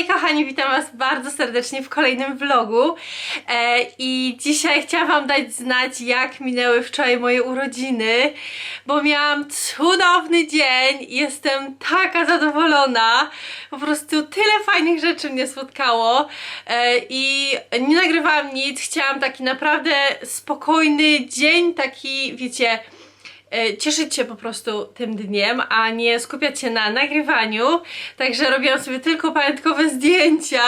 Hej kochani, witam was bardzo serdecznie w kolejnym vlogu. E, i dzisiaj chciałam wam dać znać jak minęły wczoraj moje urodziny, bo miałam cudowny dzień jestem taka zadowolona, po prostu tyle fajnych rzeczy mnie spotkało e, i nie nagrywałam nic, chciałam taki naprawdę spokojny dzień, taki wiecie cieszyć się po prostu tym dniem, a nie skupiać się na nagrywaniu. Także robiłam sobie tylko pamiątkowe zdjęcia,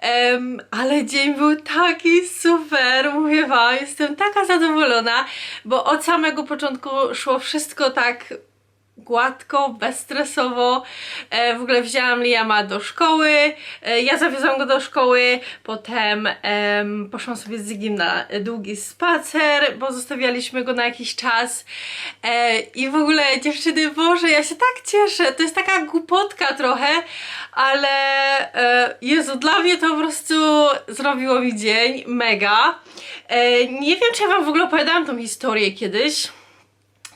em, ale dzień był taki super, mówię wam, jestem taka zadowolona, bo od samego początku szło wszystko tak gładko, bezstresowo. E, w ogóle wzięłam Liama do szkoły, e, ja zawiozłam go do szkoły, potem em, poszłam sobie z Zigim na długi spacer, bo zostawialiśmy go na jakiś czas. E, I w ogóle dziewczyny, Boże, ja się tak cieszę, to jest taka głupotka trochę, ale e, Jezu, dla mnie to po prostu zrobiło mi dzień, mega. E, nie wiem, czy ja wam w ogóle opowiadałam tą historię kiedyś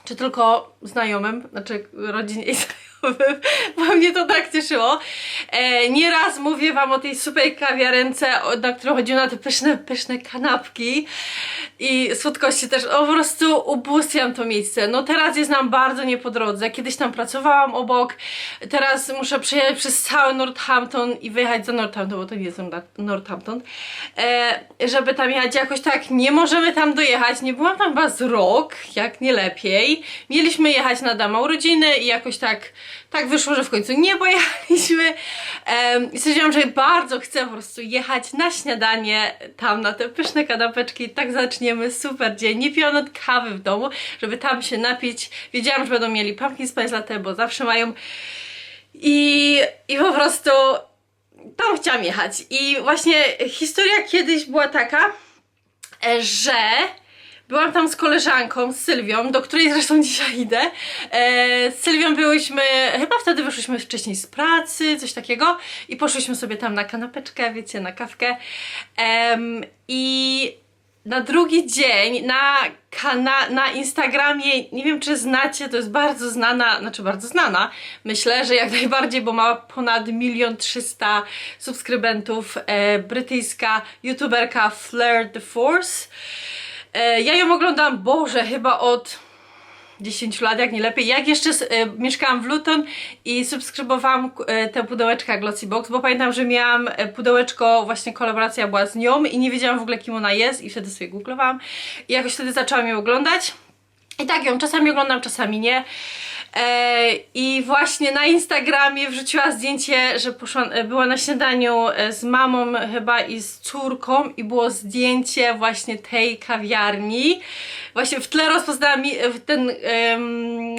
czy tylko znajomym, znaczy rodzinie i znajomym, bo mnie to tak cieszyło. E, nieraz mówię wam o tej super kawiarence, na którą chodziło na te pyszne, pyszne kanapki i słodkości też. O, po prostu ubóstwiam to miejsce. No teraz jest nam bardzo nie po drodze. Kiedyś tam pracowałam obok, teraz muszę przejechać przez cały Northampton i wyjechać za Northampton, bo to nie jest Nor- Northampton, e, żeby tam jechać jakoś tak. Nie możemy tam dojechać. Nie byłam tam chyba rok, jak nie lepiej. Mieliśmy jechać na dama urodziny i jakoś tak, tak wyszło, że w końcu nie pojechaliśmy. Em, I stwierdziłam, że bardzo chcę po prostu jechać na śniadanie tam na te pyszne kanapeczki. Tak zaczniemy super dzień. Nie piłam nawet kawy w domu, żeby tam się napić. Wiedziałam, że będą mieli pumpkin spice latte, bo zawsze mają. I, i po prostu tam chciałam jechać. I właśnie historia kiedyś była taka, e, że byłam tam z koleżanką, z Sylwią, do której zresztą dzisiaj idę. E, z Sylwią byłyśmy, chyba wtedy wyszłyśmy wcześniej z pracy, coś takiego i poszłyśmy sobie tam na kanapeczkę, wiecie, na kawkę. Em, I na drugi dzień na, kana- na Instagramie, nie wiem czy znacie, to jest bardzo znana, znaczy bardzo znana, myślę, że jak najbardziej, bo ma ponad milion trzysta subskrybentów, e, brytyjska youtuberka Flair the Force. E, ja ją oglądam, Boże, chyba od 10 lat, jak nie lepiej. Jak jeszcze e, mieszkałam w Luton i subskrybowałam e, te pudełeczka Glossy Box, bo pamiętam, że miałam pudełeczko, właśnie kolaboracja była z nią i nie wiedziałam w ogóle kim ona jest i wtedy sobie googlowałam i jakoś wtedy zaczęłam ją oglądać. I tak ją czasami oglądam, czasami nie. E, I właśnie na Instagramie wrzuciła zdjęcie, że poszła, e, była na śniadaniu e, z mamą chyba i z córką i było zdjęcie właśnie tej kawiarni. Właśnie w tle rozpoznałam mi- w, ten,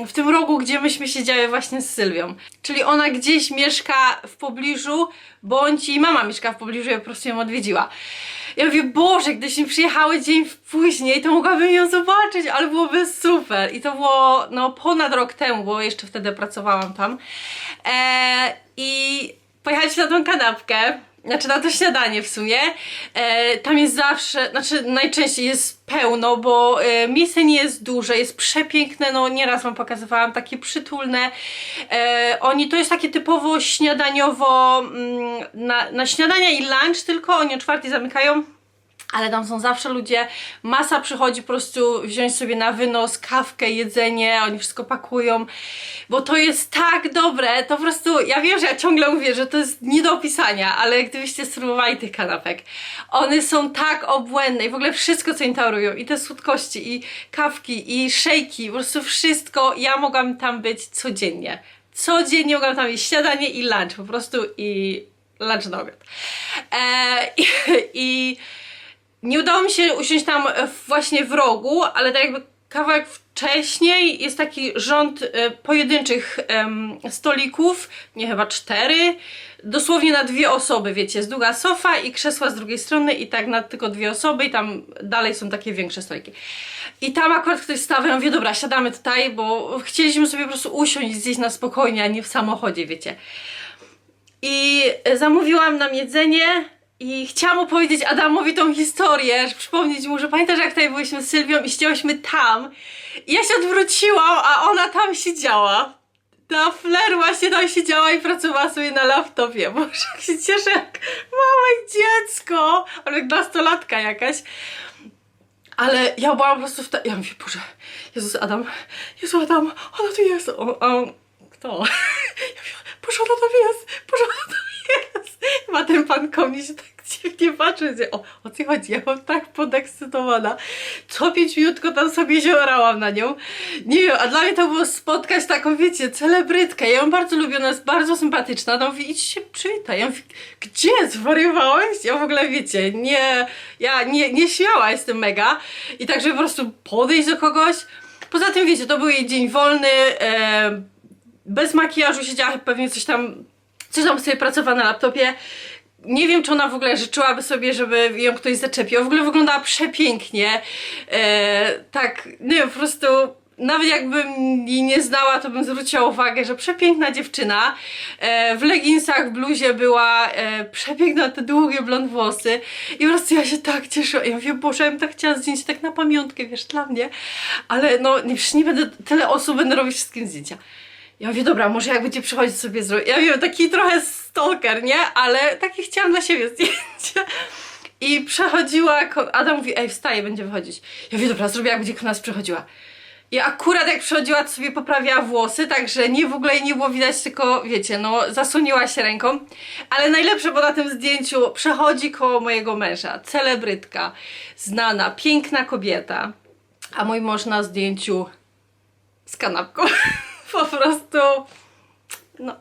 w tym rogu, gdzie myśmy siedziały właśnie z Sylwią. Czyli ona gdzieś mieszka w pobliżu, bądź jej mama mieszka w pobliżu, ja po prostu ją odwiedziła. Ja mówię, Boże, gdyśmy przyjechały dzień później, to mogłabym ją zobaczyć, ale byłoby super. I to było no ponad rok temu, bo jeszcze wtedy pracowałam tam. E, I pojechaliśmy na tą kanapkę. Znaczy na to śniadanie w sumie. E, tam jest zawsze, znaczy najczęściej jest pełno, bo e, miejsce nie jest duże, jest przepiękne, no nieraz wam pokazywałam, takie przytulne. E, oni to jest takie typowo śniadaniowo, mm, na, na śniadania i lunch tylko, oni o czwartej zamykają. Ale tam są zawsze ludzie, masa przychodzi po prostu wziąć sobie na wynos kawkę, jedzenie, oni wszystko pakują, bo to jest tak dobre, to po prostu, ja wiem, że ja ciągle mówię, że to jest nie do opisania, ale gdybyście spróbowali tych kanapek, one są tak obłędne i w ogóle wszystko, co im taurują, i te słodkości, i kawki, i szejki, po prostu wszystko, ja mogłam tam być codziennie. Codziennie mogłam tam mieć śniadanie i lunch, po prostu i lunch na obiad. Eee, i, i nie udało mi się usiąść tam e, właśnie w rogu, ale tak jakby kawałek wcześniej jest taki rząd e, pojedynczych stolików, nie chyba cztery, dosłownie na dwie osoby, wiecie, jest długa sofa i krzesła z drugiej strony i tak na tylko dwie osoby i tam dalej są takie większe stoliki. I tam akurat ktoś stał, ja mówię, dobra, siadamy tutaj, bo chcieliśmy sobie po prostu usiąść gdzieś na spokojnie, a nie w samochodzie, wiecie. I zamówiłam nam jedzenie i chciałam opowiedzieć Adamowi tą historię, przypomnieć mu, że pamiętasz jak tutaj byliśmy z Sylwią i siedziałyśmy tam i ja się odwróciłam, a ona tam siedziała. ta Flair właśnie tam siedziała i pracowała sobie na laptopie. Boże, jak się cieszę, jak małe dziecko, ale jak nastolatka jakaś. Ale ja byłam po prostu w te... Ja mówię, Boże, Jezus Adam, Jezu Adam, ona tu jest. On, on, kto? Ja mówię, Boże, ona tam jest, Boże, ona tam jest. Chyba ten pan się tak dziwnie patrzy, że o, o co chodzi? Ja byłam tak podekscytowana. Co pięć minut tam sobie ziorałam na nią. Nie wiem, a dla mnie to było spotkać taką, wiecie, celebrytkę. Ja ją bardzo lubię, ona jest bardzo sympatyczna. No mówi, idź się przywitaj. Ja mówię, gdzie? Zwariowałeś? Ja w ogóle, wiecie, nie, ja nie, nie śmiała jestem mega. I tak, żeby po prostu podejść do kogoś. Poza tym, wiecie, to był jej dzień wolny, e, bez makijażu siedziała pewnie coś tam, coś tam sobie pracowała na laptopie. Nie wiem, czy ona w ogóle życzyłaby sobie, żeby ją ktoś zaczepił. W ogóle wyglądała przepięknie. E, tak, nie wiem, po prostu nawet jakbym jej nie znała, to bym zwróciła uwagę, że przepiękna dziewczyna. E, w leginsach, w bluzie była e, przepiękna, te długie blond włosy. I po prostu ja się tak cieszyłam. Ja mówię, Boże, ja bym tak chciała zdjęcie tak na pamiątkę, wiesz, dla mnie. Ale no, nie, nie będę, tyle osób będę robić wszystkim zdjęcia. Ja mówię, dobra, może jak będzie przychodzić sobie zrobić. Ja wiem, taki trochę stalker, nie? Ale takie chciałam dla siebie zdjęcie. I przechodziła, Adam mówi, ej, wstaje, będzie wychodzić. Ja mówię, dobra, zrobię jak będzie ko nas przechodziła. I akurat jak przychodziła, to sobie poprawiała włosy, także nie w ogóle nie było widać, tylko wiecie, no zasłoniła się ręką. Ale najlepsze, bo na tym zdjęciu przechodzi koło mojego męża, celebrytka, znana, piękna kobieta, a mój mąż na zdjęciu z kanapką. po prostu. No,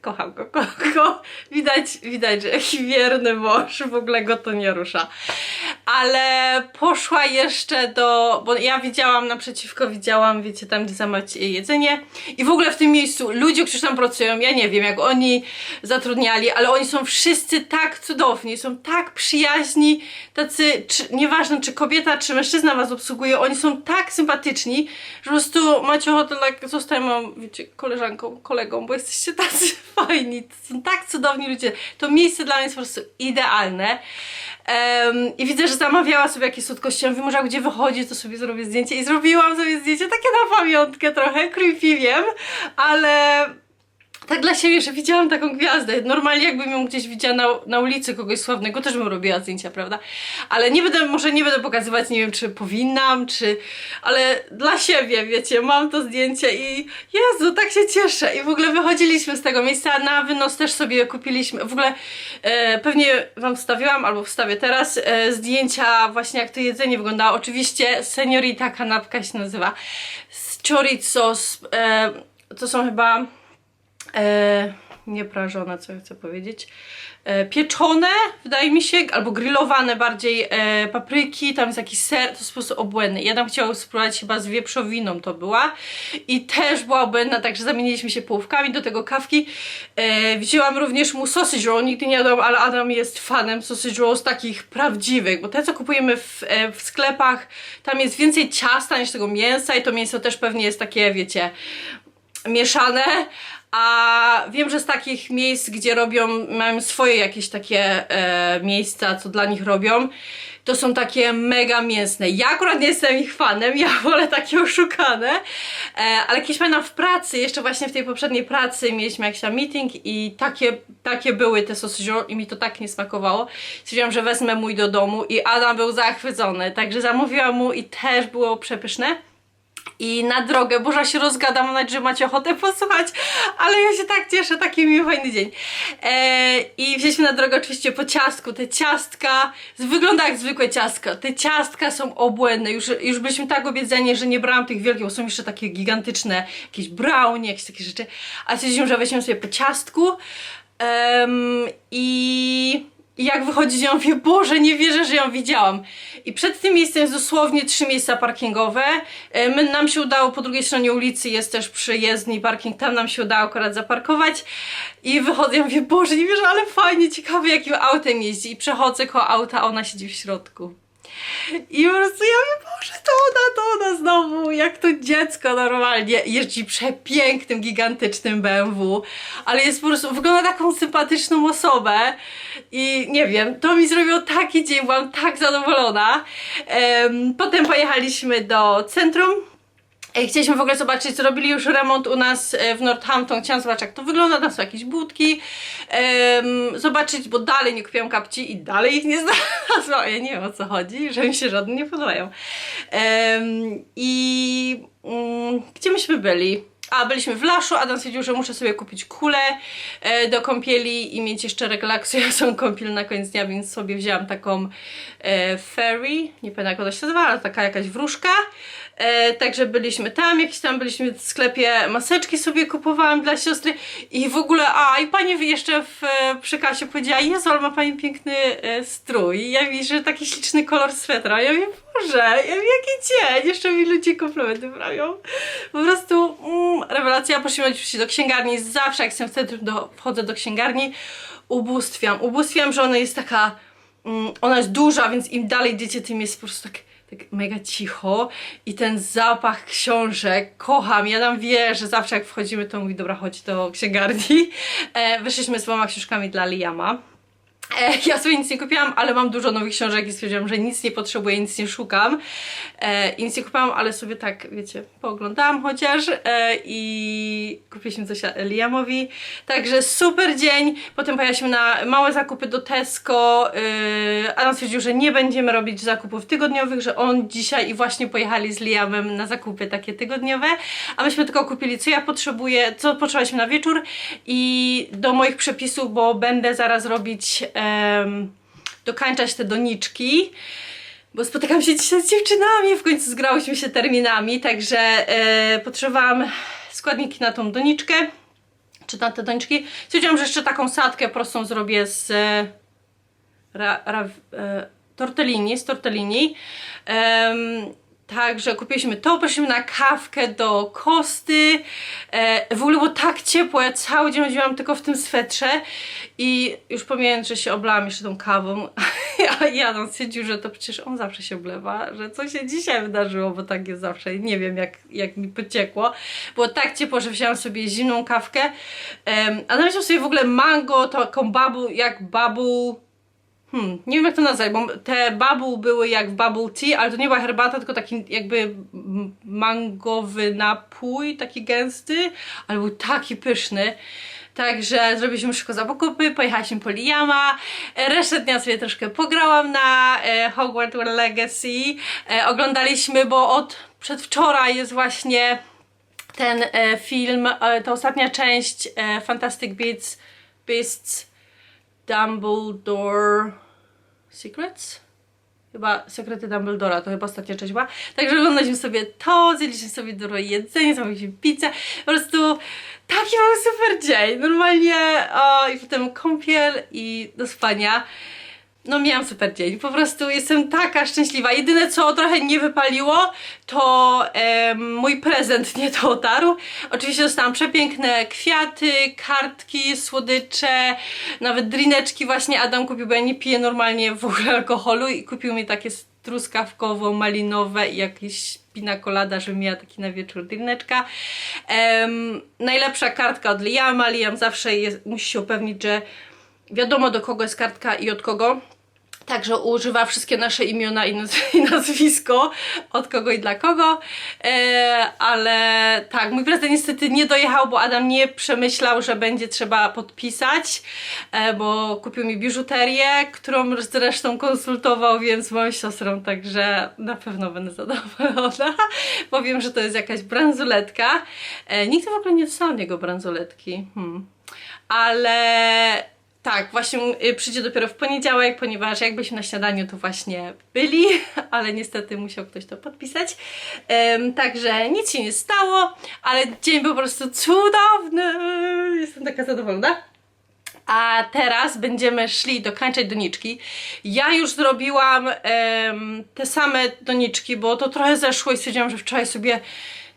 kocham go, kocham go. Widać, widać, że jaki wierny mąż, w ogóle go to nie rusza. Ale poszła jeszcze do, bo ja widziałam naprzeciwko, widziałam, wiecie, tam gdzie zamawiacie jedzenie i w ogóle w tym miejscu ludzie, którzy tam pracują, ja nie wiem, jak oni zatrudniali, ale oni są wszyscy tak cudowni, są tak przyjaźni, tacy, czy, nieważne czy kobieta, czy mężczyzna was obsługuje, oni są tak sympatyczni, że po prostu macie ochotę, like, mam, wiecie, koleżanką, kolegą, bo jesteście tacy fajni, są tak cudowni ludzie. To miejsce dla mnie jest po prostu idealne. Em, I widzę, że zamawiała sobie jakieś słodkości. Ja mówię, może gdzie wychodzi, to sobie zrobię zdjęcie. I zrobiłam sobie zdjęcie takie na pamiątkę trochę, creepy wiem, ale tak dla siebie, że widziałam taką gwiazdę. Normalnie jakbym ją gdzieś widziała na, na ulicy kogoś sławnego, też bym robiła zdjęcia, prawda? Ale nie będę, może nie będę pokazywać, nie wiem, czy powinnam, czy... Ale dla siebie, wiecie, mam to zdjęcie i Jezu, tak się cieszę. I w ogóle wychodziliśmy z tego miejsca, na wynos też sobie kupiliśmy. W ogóle e, pewnie wam wstawiłam, albo wstawię teraz, e, zdjęcia właśnie jak to jedzenie wyglądało. Oczywiście seniorita kanapka się nazywa. Z chorizo, z, e, to są chyba e, co ja chcę powiedzieć, e, pieczone, wydaje mi się, albo grillowane bardziej e, papryki, tam jest jakiś ser, to jest po prostu obłędny. Ja tam chciałam spróbować chyba z wieprzowiną to była. I też była obłędna, także zamieniliśmy się połówkami do tego kawki. E, wzięłam również mu sausage roll, nigdy nie jadłam, ale Adam jest fanem sausage rolls takich prawdziwych, bo te co kupujemy w, e, w sklepach, tam jest więcej ciasta niż tego mięsa i to mięso też pewnie jest takie, wiecie, mieszane, a wiem, że z takich miejsc, gdzie robią, mają swoje jakieś takie e, miejsca, co dla nich robią, to są takie mega mięsne. Ja akurat nie jestem ich fanem, ja wolę takie oszukane, e, ale kiedyś pamiętam w pracy, jeszcze właśnie w tej poprzedniej pracy mieliśmy jakiś tam meeting i takie, takie były te sausage i mi to tak nie smakowało. Stwierdziłam, że wezmę mój do domu i Adam był zachwycony, także zamówiłam mu i też było przepyszne. I na drogę, Boże, ja się rozgadam, mam nadzieję, że macie ochotę posłuchać, ale ja się tak cieszę, taki miły, fajny dzień. E, I wzięliśmy na drogę oczywiście po ciastku, te ciastka, wygląda jak zwykłe ciastka, te ciastka są obłędne, już, już byliśmy tak obiedzeni, że nie brałam tych wielkich, bo są jeszcze takie gigantyczne, jakieś brownie, jakieś takie rzeczy, a stwierdziliśmy, że weźmiemy sobie po ciastku. I... I jak wychodzi, ja mówię, Boże, nie wierzę, że ją widziałam. I przed tym miejscem jest dosłownie trzy miejsca parkingowe. E, My, nam się udało, po drugiej stronie ulicy jest też przyjezdni parking, tam nam się udało akurat zaparkować. I wychodzę, ja mówię, Boże, nie wierzę, ale fajnie, ciekawe jakim autem jeździ. I przechodzę koło auta, a ona siedzi w środku. I po prostu ja mówię, Boże, to ona, to ona znowu, jak to dziecko normalnie jeździ przepięknym, gigantycznym BMW, ale jest po prostu, wygląda taką sympatyczną osobę i nie wiem, to mi zrobiło taki dzień, byłam tak zadowolona. Em, potem pojechaliśmy do centrum, Chcieliśmy w ogóle zobaczyć, zrobili już remont u nas e, w Northampton. Chciałam zobaczyć, jak to wygląda. Tam są jakieś budki. Em, zobaczyć, bo dalej nie kupiłam kapci i dalej ich nie znalazłam. Ja nie wiem o co chodzi, że mi się żadne nie podobają. Em, I mm, gdzie myśmy byli? A, byliśmy w Laszu, Adam stwierdził, że muszę sobie kupić kulę e, do kąpieli i mieć jeszcze relaksującą kąpiel na koniec dnia, więc sobie wzięłam taką e, fairy, nie pamiętam jak ona się nazywa, ale taka jakaś wróżka. E, także byliśmy tam, jakieś tam byliśmy w sklepie, maseczki sobie kupowałam dla siostry i w ogóle, a i pani jeszcze w, e, przy kasie powiedziała, Jezu, ale ma pani piękny e, strój. Ja widzę, że taki śliczny kolor swetra. Ja mówię, Boże, ja mówię, jaki dzień, jeszcze mi ludzie komplementy prawią. Po prostu mm, rewelacja, poszliśmy oczywiście do księgarni, zawsze jak jestem w centrum, do, wchodzę do księgarni, ubóstwiam, ubóstwiam, że ona jest taka, mm, ona jest duża, więc im dalej idziecie, tym jest po prostu tak tak mega cicho i ten zapach książek, kocham, ja nam wie, że zawsze jak wchodzimy to mówi, dobra chodź do księgarni. E, wyszliśmy z dwoma książkami dla Liama. E, ja sobie nic nie kupiłam, ale mam dużo nowych książek i stwierdziłam, że nic nie potrzebuję, nic nie szukam. E, I nic nie kupiłam, ale sobie tak, wiecie, pooglądałam chociaż e, i kupiliśmy coś Liamowi. Także super dzień. Potem pojechaliśmy na małe zakupy do Tesco. E, Adam stwierdził, że nie będziemy robić zakupów tygodniowych, że on dzisiaj i właśnie pojechali z Liamem na zakupy takie tygodniowe, a myśmy tylko kupili co ja potrzebuję, co potrzebowaliśmy na wieczór i do moich przepisów, bo będę zaraz robić em, dokańczać te doniczki. Bo spotykam się dzisiaj z dziewczynami, w końcu zgrałyśmy się terminami, także e, potrzebowałam składniki na tą doniczkę, czy na te doniczki. Stwierdziłam, że jeszcze taką sadkę prostą zrobię z e, ra, ra, e, tortellini, z tortellini. Także kupiliśmy to, poszliśmy na kawkę do Kosty. E, w ogóle było tak ciepło, ja cały dzień chodziłam tylko w tym swetrze i już pomijając, że się oblałam jeszcze tą kawą, a Janon stwierdził, że to przecież on zawsze się oblewa, że co się dzisiaj wydarzyło, bo tak jest zawsze i nie wiem jak, jak mi pociekło. Było tak ciepło, że wzięłam sobie zimną kawkę, em, a nawet sobie w ogóle mango, taką babu, jak babu Hmm, nie wiem jak to nazwać, bo te bubble były jak w bubble tea, ale to nie była herbata, tylko taki jakby mangowy napój, taki gęsty, ale był taki pyszny. Także zrobiliśmy szybko zakupy, pojechaliśmy po Liama, e, resztę dnia sobie troszkę pograłam na e, Hogwarts Legacy, e, oglądaliśmy, bo od przedwczoraj jest właśnie ten film, ta ostatnia część Fantastic Beasts, Beasts Dumbledore Secrets? Chyba Sekrety Dumbledora, to chyba ostatnia część była. Także oglądaliśmy sobie to, zjedliśmy sobie dużo jedzenia, zamówiliśmy pizzę. Po prostu taki był super dzień. Normalnie, o, i potem kąpiel i do spania. No miałam super dzień, po prostu jestem taka szczęśliwa. Jedyne co trochę nie wypaliło, to em, mój prezent nie dotarł. Oczywiście dostałam przepiękne kwiaty, kartki, słodycze, nawet drineczki właśnie Adam kupił, bo ja nie piję normalnie w ogóle alkoholu i kupił mi takie truskawkowo-malinowe i jakieś pina colada, żebym miała taki na wieczór drineczka. Em, najlepsza kartka od Liama. Liam zawsze jest, musi się upewnić, że wiadomo do kogo jest kartka i od kogo. Także używa wszystkie nasze imiona i, naz i nazwisko, od kogo i dla kogo. E, ale tak, mój prezent niestety nie dojechał, bo Adam nie przemyślał, że będzie trzeba podpisać, e, bo kupił mi biżuterię, którą zresztą konsultował, więc moją siostrą, także na pewno będę zadowolona, bo wiem, że to jest jakaś bransoletka. E, nigdy w ogóle nie dostałam jego bransoletki. Hmm. Ale tak, właśnie y, przyjdzie dopiero w poniedziałek, ponieważ jak byliśmy na śniadaniu, to właśnie byli, ale niestety musiał ktoś to podpisać. Em, także nic się nie stało, ale dzień był po prostu cudowny. Jestem taka zadowolona. A teraz będziemy szli dokańczać doniczki. Ja już zrobiłam em, te same doniczki, bo to trochę zeszło i stwierdziłam, że wczoraj sobie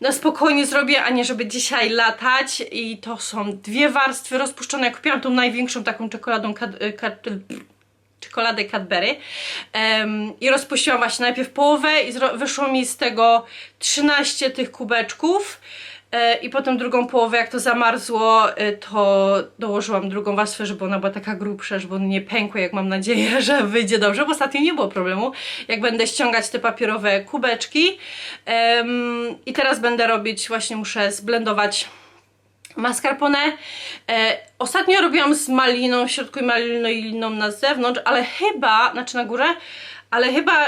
na spokojnie zrobię, a nie żeby dzisiaj latać. I to są dwie warstwy rozpuszczone. Ja kupiłam tą największą taką czekoladą kad, kad, czekoladę Cadbury Em, i rozpuściłam właśnie najpierw połowę i wyszło mi z tego 13 tych kubeczków E, I potem drugą połowę, jak to zamarzło, e, to dołożyłam drugą warstwę, żeby ona była taka grubsza, żeby on nie pękł, jak mam nadzieję, że wyjdzie dobrze, bo ostatnio nie było problemu, jak będę ściągać te papierowe kubeczki. I teraz będę robić, właśnie muszę zblendować mascarpone. E, ostatnio robiłam z maliną w środku i malinoiliną na zewnątrz, ale chyba, znaczy na górze, ale chyba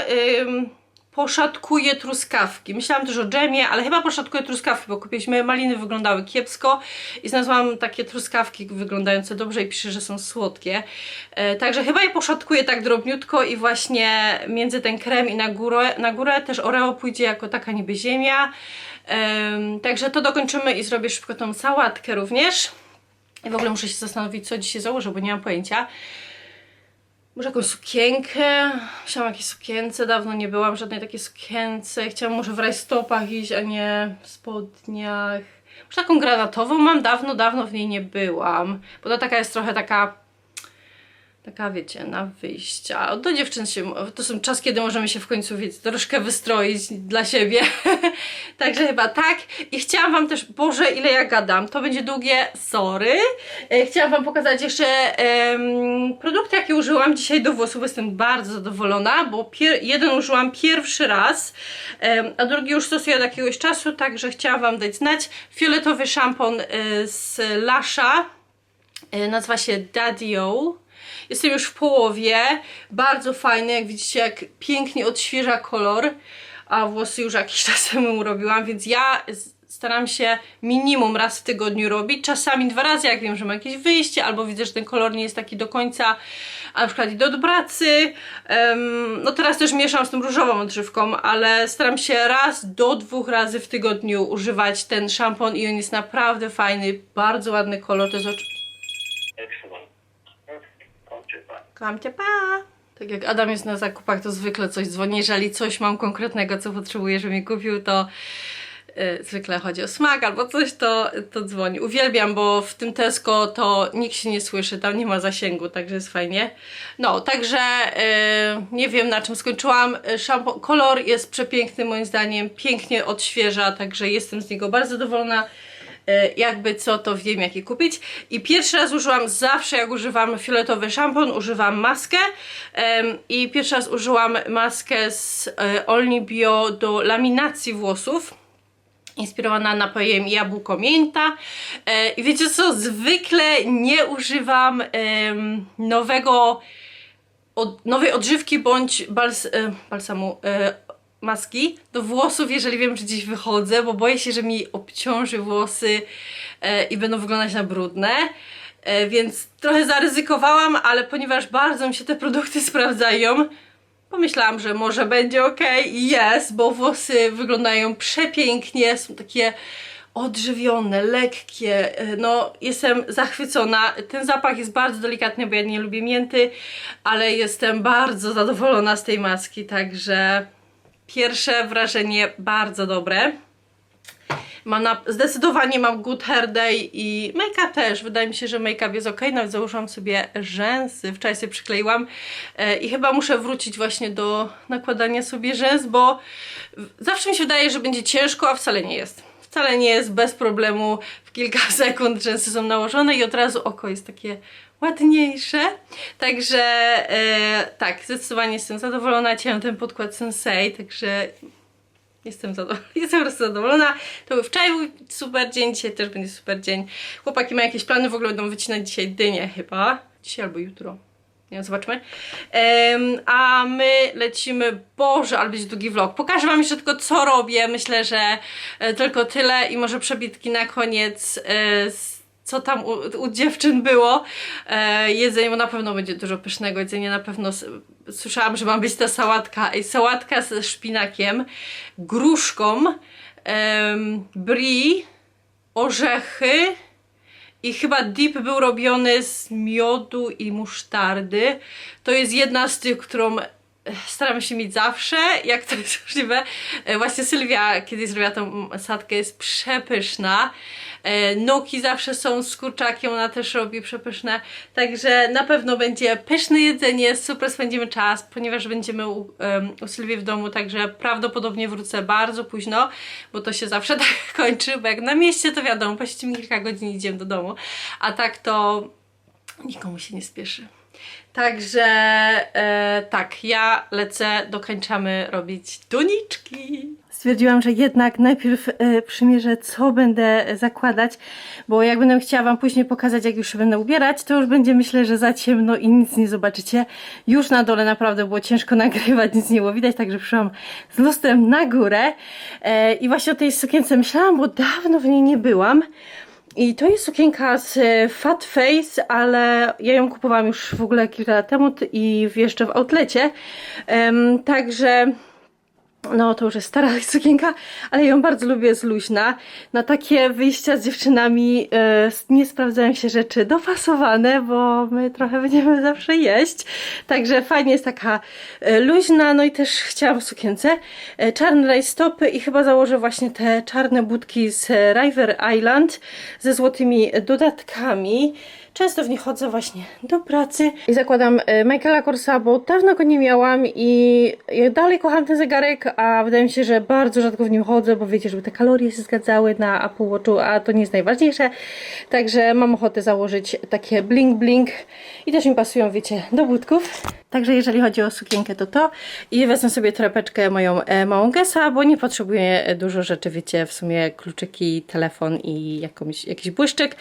poszatkuję truskawki. Myślałam też o dżemie, ale chyba poszatkuję truskawki, bo kupiliśmy maliny, wyglądały kiepsko i znalazłam takie truskawki wyglądające dobrze i pisze, że są słodkie. E, także chyba je poszatkuję tak drobniutko i właśnie między ten krem i na górę, na górę też Oreo pójdzie jako taka niby ziemia. Em, także to dokończymy i zrobię szybko tą sałatkę również. I w ogóle muszę się zastanowić, co dzisiaj założę, bo nie mam pojęcia. Może jakąś sukienkę? Chciałam jakieś sukience, dawno nie byłam w żadnej takiej sukience. Chciałam może w rajstopach iść, a nie w spodniach. Może taką granatową mam, dawno, dawno w niej nie byłam. Bo to taka jest trochę taka Taka, wiecie, na wyjścia. Do dziewczyn się, to są czas, kiedy możemy się w końcu, wiecie, troszkę wystroić dla siebie. Także chyba tak. I chciałam Wam też, Boże, ile ja gadam, to będzie długie, sorry. E, chciałam Wam pokazać jeszcze produkty, jakie użyłam dzisiaj do włosów. Jestem bardzo zadowolona, bo jeden użyłam pierwszy raz, a drugi już stosuję od jakiegoś czasu, także chciałam Wam dać znać. Fioletowy szampon y, z Lasha. E, Nazywa się Daddy-O. Jestem już w połowie. Bardzo fajny, jak widzicie, jak pięknie odświeża kolor. A włosy już jakiś czas temu robiłam, więc ja staram się minimum raz w tygodniu robić. Czasami dwa razy, jak wiem, że mam jakieś wyjście, albo widzę, że ten kolor nie jest taki do końca, a na przykład idę do pracy. Em, no teraz też mieszam z tą różową odżywką, ale staram się raz do dwóch razy w tygodniu używać ten szampon i on jest naprawdę fajny, bardzo ładny kolor. To jest oczy... Kocham cię, pa! Tak jak Adam jest na zakupach, to zwykle coś dzwoni. Jeżeli coś mam konkretnego, co potrzebuję, żeby mi kupił, to y, zwykle chodzi o smak albo coś, to, to dzwoni. Uwielbiam, bo w tym Tesco to nikt się nie słyszy, tam nie ma zasięgu, także jest fajnie. No, także y, nie wiem na czym skończyłam. Szampo, kolor jest przepiękny moim zdaniem, pięknie odświeża, także jestem z niego bardzo zadowolona. E, jakby co, to wiem jaki kupić. I pierwszy raz użyłam, zawsze jak używam fioletowy szampon, używam maskę. I pierwszy raz użyłam maskę z e, Olni Bio do laminacji włosów. Inspirowana napojem jabłko mięta. E, I wiecie co, zwykle nie używam nowego od, nowej odżywki bądź bals, balsamu, maski do włosów, jeżeli wiem, że gdzieś wychodzę, bo boję się, że mi obciąży włosy e, i będą wyglądać na brudne. E, więc trochę zaryzykowałam, ale ponieważ bardzo mi się te produkty sprawdzają, pomyślałam, że może będzie ok i jest, bo włosy wyglądają przepięknie, są takie odżywione, lekkie, e, no jestem zachwycona. Ten zapach jest bardzo delikatny, bo ja nie lubię mięty, ale jestem bardzo zadowolona z tej maski, także pierwsze wrażenie bardzo dobre. Na, zdecydowanie mam good hair day i make-up też. Wydaje mi się, że make-up jest ok. Nawet założyłam sobie rzęsy. Wczoraj sobie przykleiłam e, i chyba muszę wrócić właśnie do nakładania sobie rzęs, bo zawsze mi się wydaje, że będzie ciężko, a wcale nie jest. Wcale nie jest bez problemu. W kilka sekund rzęsy są nałożone i od razu oko jest takie ładniejsze. Także e, tak, zdecydowanie jestem zadowolona. Cię ten podkład Sensei, także Jestem zadowolona. Jestem po prostu zadowolona. To był wczoraj super dzień, dzisiaj też będzie super dzień. Chłopaki mają jakieś plany, w ogóle będą wycinać dzisiaj dynię chyba. Dzisiaj albo jutro. Nie wiem, zobaczmy. Em, a my lecimy, Boże, ale będzie długi vlog. Pokażę Wam jeszcze tylko co robię. Myślę, że e, tylko tyle i może przebitki na koniec. E, z co tam u, u dziewczyn było. E, jedzenie, bo na pewno będzie dużo pysznego jedzenia, na pewno słyszałam, że ma być ta sałatka. Ej, sałatka ze szpinakiem, gruszką, em, brie, orzechy i chyba dip był robiony z miodu i musztardy. To jest jedna z tych, którą staramy się mieć zawsze, jak to jest możliwe. E, Właśnie Sylwia kiedyś zrobiła tą sadkę, jest przepyszna. E, Nuki zawsze są z kurczakiem, ona też robi przepyszne. Także na pewno będzie pyszne jedzenie, super spędzimy czas, ponieważ będziemy u, em, u Sylwii w domu, także prawdopodobnie wrócę bardzo późno, bo to się zawsze tak kończy, bo jak na mieście to wiadomo, pościmy kilka godzin i idziemy do domu, a tak to nikomu się nie spieszy. Także e, tak, ja lecę, dokończamy robić doniczki. Stwierdziłam, że jednak najpierw e, przymierzę, co będę zakładać, bo jak będę chciała Wam później pokazać, jak już się będę ubierać, to już będzie myślę, że za ciemno i nic nie zobaczycie. Już na dole naprawdę było ciężko nagrywać, nic nie było widać, także przyszłam z lustrem na górę e, i właśnie o tej sukience myślałam, bo dawno w niej nie byłam. I to jest sukienka z e, Fat Face, ale ja ją kupowałam już w ogóle kilka lat temu i jeszcze w outlecie. Em, także no to już jest stara sukienka, ale ją bardzo lubię, jest luźna. Na takie wyjścia z dziewczynami e, nie sprawdzają się rzeczy dopasowane, bo my trochę będziemy zawsze jeść. Także fajnie jest taka e, luźna, no i też chciałam sukience. E, czarne rajstopy i chyba założę właśnie te czarne budki z River Island ze złotymi dodatkami. Często w nich chodzę właśnie do pracy i zakładam e, Michaela Korsa, bo dawno go nie miałam i ja dalej kocham ten zegarek, a wydaje mi się, że bardzo rzadko w nim chodzę, bo wiecie, żeby te kalorie się zgadzały na Apple Watchu, a to nie jest najważniejsze. Także mam ochotę założyć takie bling bling i też mi pasują, wiecie, do budków. Także jeżeli chodzi o sukienkę, to to. I wezmę sobie torebeczkę moją e, małą Gesa, bo nie potrzebuję dużo rzeczy, wiecie, w sumie kluczyki, telefon i jakąś, jakiś błyszczyk.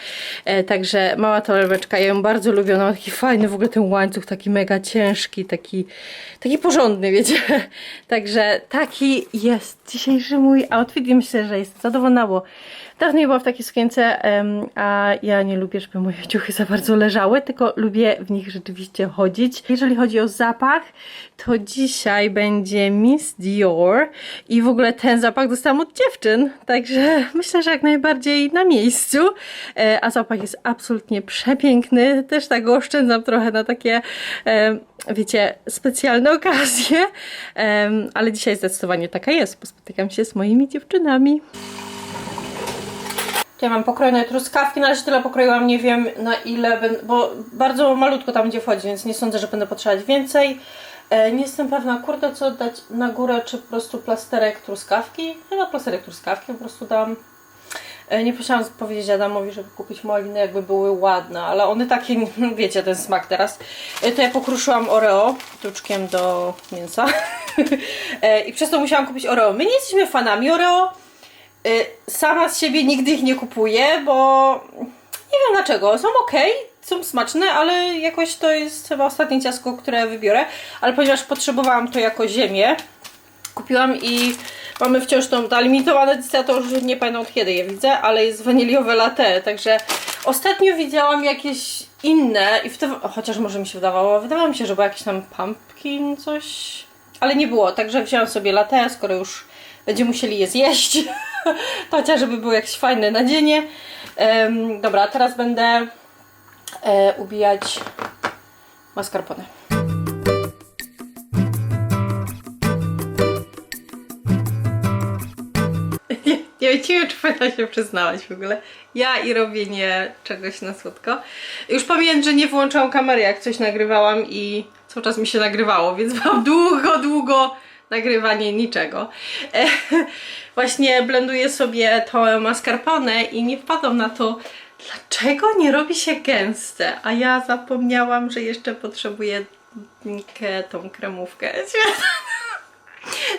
E, także mała torebeczka, ja ją bardzo lubię, ona ma taki fajny w ogóle ten łańcuch, taki mega ciężki, taki, taki porządny, wiecie. Także taki jest dzisiejszy mój outfit i myślę, że jestem zadowolona, bo Dawno nie byłam w takiej sukience, a ja nie lubię, żeby moje ciuchy za bardzo leżały, tylko lubię w nich rzeczywiście chodzić. Jeżeli chodzi o zapach, to dzisiaj będzie Miss Dior i w ogóle ten zapach dostałam od dziewczyn, także myślę, że jak najbardziej na miejscu, e, a zapach jest absolutnie przepiękny. Też tak go oszczędzam trochę na takie, wiecie, specjalne okazje, ale dzisiaj zdecydowanie taka jest, bo spotykam się z moimi dziewczynami. Ja mam pokrojone truskawki, na razie tyle pokroiłam, nie wiem na ile, bo bardzo malutko tam będzie wchodzi, więc nie sądzę, że będę potrzebować więcej. E, nie jestem pewna, kurde, co dać na górę, czy po prostu plasterek truskawki. Chyba plasterek truskawki po prostu dam. E, nie musiałam powiedzieć Adamowi, żeby kupić maliny, jakby były ładne, ale one takie, wiecie, ten smak teraz. E, to ja pokruszyłam Oreo kluczkiem do mięsa i przez to musiałam kupić Oreo. My nie jesteśmy fanami Oreo, sama z siebie nigdy ich nie kupuję, bo nie wiem dlaczego. Są ok, są smaczne, ale jakoś to jest chyba ostatnie ciastko, które wybiorę. Ale ponieważ potrzebowałam to jako ziemię, kupiłam i mamy wciąż tą ta limitowana edycja, to już nie pamiętam od kiedy je widzę, ale jest waniliowe latte, także ostatnio widziałam jakieś inne i wtedy, chociaż może mi się wydawało, wydawało mi się, że był jakiś tam pumpkin coś, ale nie było, także wziąłam sobie latte, skoro już będziemy musieli je zjeść, chociaż żeby było jakieś fajne nadzienie. Em, dobra, teraz będę e, ubijać mascarpone. Nie, wiem, czy powinna się przyznawać w ogóle. Ja i robienie czegoś na słodko. Już pamiętam, że nie włączałam kamery, jak coś nagrywałam i cały czas mi się nagrywało, więc mam długo, długo nagrywanie niczego. E, właśnie blenduję sobie to mascarpone i nie wpadłam na to, dlaczego nie robi się gęste, a ja zapomniałam, że jeszcze potrzebuję tą kremówkę.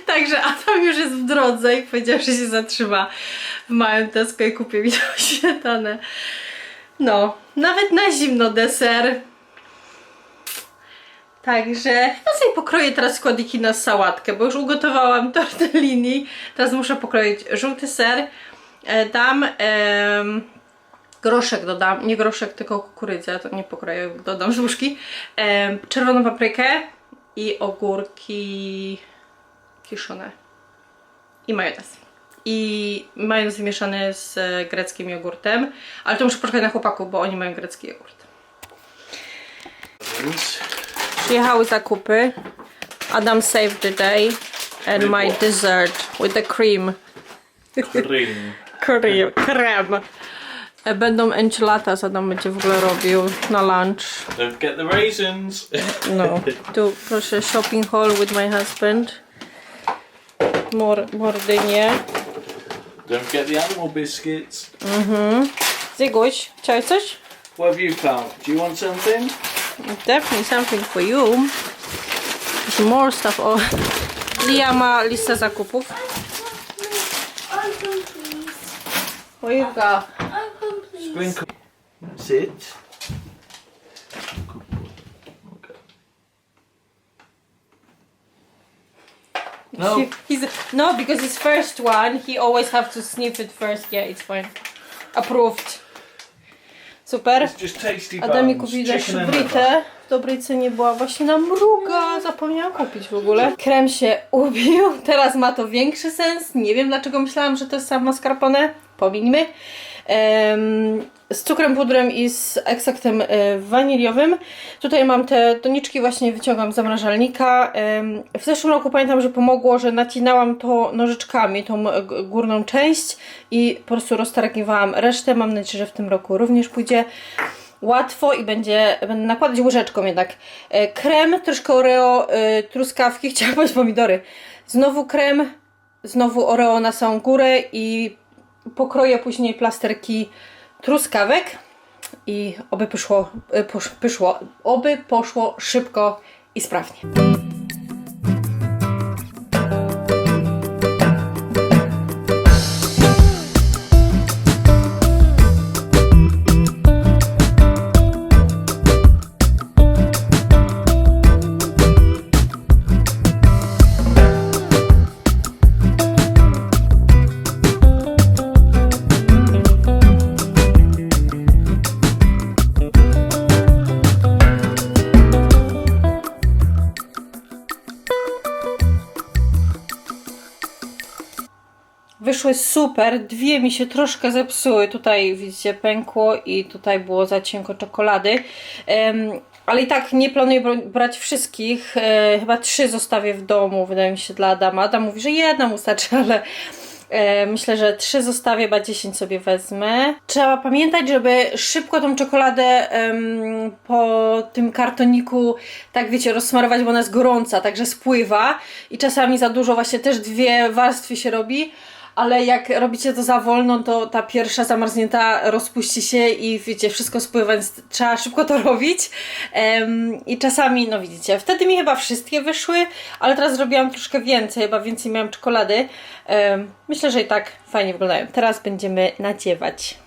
Także Adam już jest w drodze i powiedział, że się zatrzyma w małym Tesco i kupię mi tą śmietanę. No, nawet na zimno deser. Także ja sobie pokroję teraz składniki na sałatkę, bo już ugotowałam tortellini. Teraz muszę pokroić żółty ser. E, dam em, groszek dodam, nie groszek, tylko kukurydzę, to nie pokroję, dodam z. Em, czerwoną paprykę i ogórki kiszone. I majonez. I majonez wymieszany z e, greckim jogurtem. Ale to muszę poczekać na chłopaków, bo oni mają grecki jogurt. Więc Przyjechały zakupy. Adam saved the day and my dessert with the cream. Cream. Krem. krem. E, Będą enchiladas, Adam będzie w ogóle robił na lunch. Don't forget the raisins. No, tu proszę shopping haul with my husband. Mor, mordynie. Don't forget the animal biscuits. Zyguś, chciałeś coś? What have you found? Do you want something? Definitely something for you. There's more stuff. O, oh, Lia ma listę zakupów. What you've got? Sprinkle. That's it. No. He- he's no because his first one he always have to sniff it first. Yeah, it's fine. Approved. Chicken and liver. britę. W dobrej cenie była właśnie na mruga. Zapomniałam kupić w ogóle. Krem się ubił. Teraz ma to większy sens. Nie wiem dlaczego myślałam, że to jest sam mascarpone. Pomińmy. Z cukrem pudrem i z ekstraktem e, waniliowym. Tutaj mam te doniczki, właśnie wyciągam z zamrażalnika. W zeszłym roku pamiętam, że pomogło, że nacinałam to nożyczkami, tą górną część i po prostu roztargiwałam resztę. Mam nadzieję, że w tym roku również pójdzie łatwo i będzie, będę nakładać łyżeczką jednak. E, Krem, troszkę oreo, e, truskawki, chciałam powiedzieć pomidory. Znowu krem, znowu oreo na samą górę i pokroję później plasterki truskawek i oby pyszło, e, posz, pyszło, oby poszło szybko i sprawnie. Wyszły super, dwie mi się troszkę zepsuły. Tutaj widzicie pękło i tutaj było za cienko czekolady. Ale i tak nie planuję brać wszystkich. E, chyba trzy zostawię w domu, wydaje mi się, dla Adama. Adam mówi, że jedna mu starczy, ale e, myślę, że trzy zostawię, chyba 10 sobie wezmę. Trzeba pamiętać, żeby szybko tą czekoladę po tym kartoniku, tak wiecie, rozsmarować, bo ona jest gorąca, także spływa i czasami za dużo, właśnie też dwie warstwy się robi ale jak robicie to za wolno, to ta pierwsza zamarznięta rozpuści się i wiecie, wszystko spływa, więc trzeba szybko to robić. Em, I czasami, no widzicie, wtedy mi chyba wszystkie wyszły, ale teraz zrobiłam troszkę więcej, chyba więcej miałam czekolady. Em, myślę, że i tak fajnie wyglądają. Teraz będziemy nadziewać.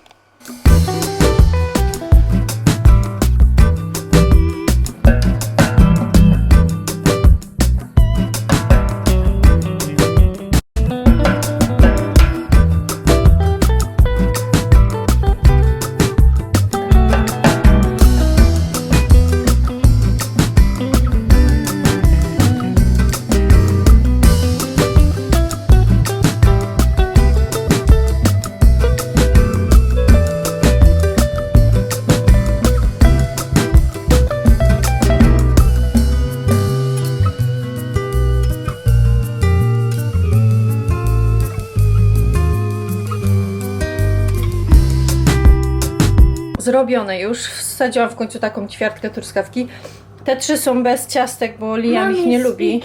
Zrobione już. Wsadziłam w końcu taką ćwiartkę truskawki. Te trzy są bez ciastek, bo Liam ich nie lubi.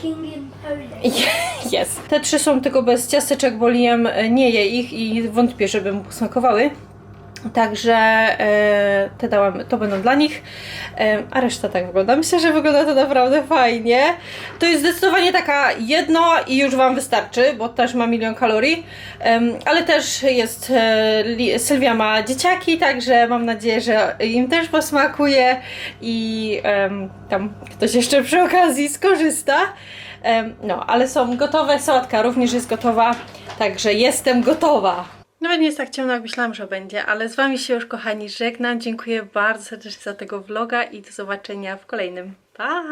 Jest. Te trzy są tylko bez ciasteczek, bo Liam nie je ich i wątpię, żeby mu posmakowały. Także e, te dałam, to będą dla nich, e, a reszta tak wygląda. Myślę, że wygląda to naprawdę fajnie. To jest zdecydowanie taka jedno i już Wam wystarczy, bo też ma milion kalorii, ale też jest, e, Sylwia ma dzieciaki, także mam nadzieję, że im też posmakuje i tam ktoś jeszcze przy okazji skorzysta. No, ale są gotowe, sałatka również jest gotowa, także jestem gotowa. Nawet nie jest tak ciemno, jak myślałam, że będzie, ale z Wami się już, kochani, żegnam. Dziękuję bardzo serdecznie za tego vloga i do zobaczenia w kolejnym. Pa!